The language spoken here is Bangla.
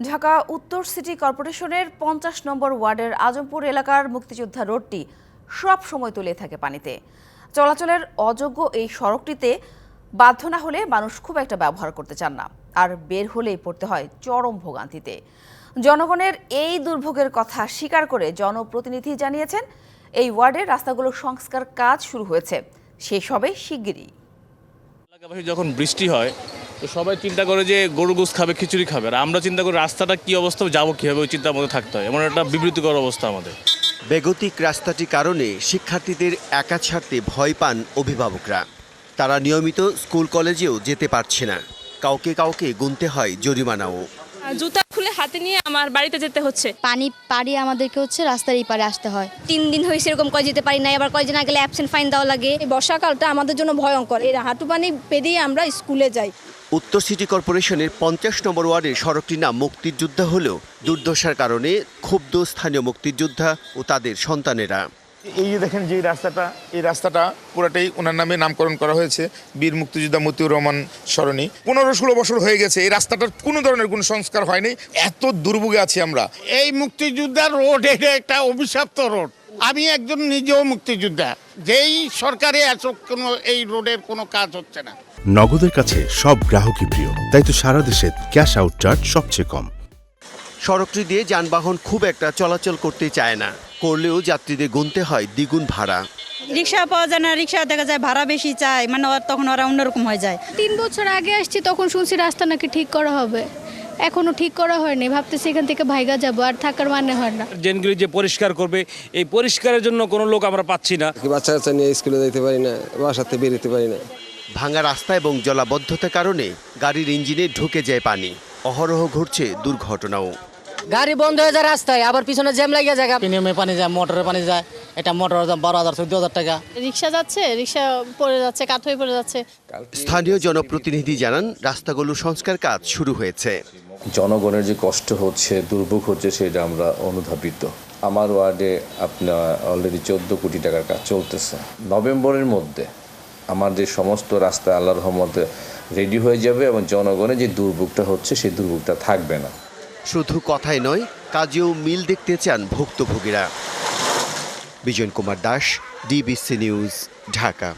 ঢাকা উত্তর সিটি কর্পোরেশনের পঞ্চাশ নম্বর ওয়ার্ডের আজমপুর এলাকার মুক্তিযোদ্ধা রোডটি সব সময় তুলে থাকে পানিতে। চলাচলের অযোগ্য এই সড়কটিতে বাধ্য না হলে মানুষ খুব একটা ব্যবহার করতে চান না, আর বের হলেই পড়তে হয় চরম ভোগান্তিতে। জনগণের এই দুর্ভোগের কথা স্বীকার করে জনপ্রতিনিধি জানিয়েছেন, এই ওয়ার্ডের রাস্তাগুলোর সংস্কার কাজ শুরু হয়েছে। শেষ হবে শিগগিরই। এলাকাবাসী যখন বৃষ্টি হয় তো সবাই চিন্তা করে যে গরু গোস খাবে, খিচুড়ি খাবে। আর আমরা চিন্তা করি রাস্তাটা কি অবস্থা, যাব কীভাবে, ওই চিন্তার মধ্যে থাকতে হয়। এমন একটা বিবৃতিকর অবস্থা আমাদের। বেগতিক রাস্তাটি কারণে শিক্ষার্থীদের একা ছাড়তে ভয় পান অভিভাবকরা। তারা নিয়মিত স্কুল, কলেজেও যেতে পারছে না। কাউকে কাউকে গুনতে হয় জরিমানাও। জুতা খুলে হাতে নিয়ে আমার বাড়িতে যেতে হচ্ছে। পানি পাড়ি আমাদেরকে হচ্ছে রাস্তার এই পারে আসতে হয়। তিন দিন হয়েছে এরকম কয় যেতে পারি না এবার কয়দিন না গেলে অ্যাবসেন্ট ফাইন দেওয়া লাগে। এই বর্ষাকালটা আমাদের জন্য ভয়ঙ্কর। এই হাঁটু পানি পেরিয়ে আমরা স্কুলে যাই। উত্তর সিটি কর্পোরেশনের পঞ্চাশ নম্বর ওয়ার্ডের সড়কটির নাম মুক্তিযোদ্ধা হলেও দুর্দশার কারণে ক্ষুব্ধ স্থানীয় মুক্তিযোদ্ধা ও তাদের সন্তানেরা। এই যে দেখেন যে রাস্তাটা এই রাস্তাটা পুরাটাই ওনার নামে নামকরণ করা হয়েছে বীর মুক্তিযোদ্ধা মতিউর রহমান সরণি। পনেরো ষোলো বছর হয়ে গেছে এই রাস্তাটার কোনো ধরনের কোনো সংস্কার হয়নি এত দুর্ভোগে আছি আমরা। এই মুক্তিযোদ্ধার রোড এটা একটা অভিশপ্ত রোড। আমি একজন নিজেও মুক্তিযোদ্ধা যেই সরকারে আসুক কোনো এই রোডের কোনো কাজ হচ্ছে না। নগদের কাছে সব গ্রাহকই প্রিয় তাই তো সারা দেশে ক্যাশ আউট চার্জ সবচেয়ে কম। সড়কটি দিয়ে যানবাহন খুব একটা চলাচল করতে চায় না। করলেও যাত্রীদের গুনতে হয় দ্বিগুণ ভাড়া। রিক্সা পাওয়া যায় না রিক্সা দেখা যায় ভাড়া বেশি চায় মানে ওর তখন ওরা অন্যরকম হয়ে যায়। তিন বছর আগে আসছি তখন শুনছি রাস্তা নাকি ঠিক করা হবে। এখনও ঠিক করা হয়নি ভাবতেছি এখান থেকে ভাইগা যাব আর থাকার মানে হয় না। ড্রেনগুলি যে পরিষ্কার করবে এই পরিষ্কারের জন্য কোনো লোক আমরা পাচ্ছি না। বাচ্চা কাচ্চা নিয়ে স্কুলে যেতে পারি না বাসাতে বেরোতে পারি না। ভাঙা রাস্তা এবং জলাবদ্ধতার কারণে গাড়ির ইঞ্জিনে ঢুকে যায় পানি। অহরহ ঘটছে দুর্ঘটনাও। গাড়ি বন্ধ হয়ে যায় রাস্তায় আবার পিছনে জ্যাম লাগিয়ে যায় নিয়মে পানি যায়? মোটরে পানি যায়। এটা মোটর দাম বারো হাজার চোদ্দ হাজার টাকা। রিক্সা যাচ্ছে রিক্সা পড়ে যাচ্ছে কাত হয়ে পড়ে যাচ্ছে। স্থানীয় জনপ্রতিনিধি জানান রাস্তাগুলো সংস্কার কাজ শুরু হয়েছে। জনগণের যে কষ্ট হচ্ছে দুর্ভোগ হচ্ছে সেটা আমরা অনুধাবিত। আমার ওয়ার্ডে আপনার অলরেডি চোদ্দ কোটি টাকার কাজ চলতেছে। নভেম্বরের মধ্যে আমাদের সমস্ত রাস্তা আল্লাহ রহমতে রেডি হয়ে যাবে এবং জনগণের যে দুর্ভোগটা হচ্ছে সেই দুর্ভোগটা থাকবে না। শুধু কথাই নয় কাজেও মিল দেখতে চান ভুক্তভোগীরা। Bijoy Kumar Das DBC news Dhaka.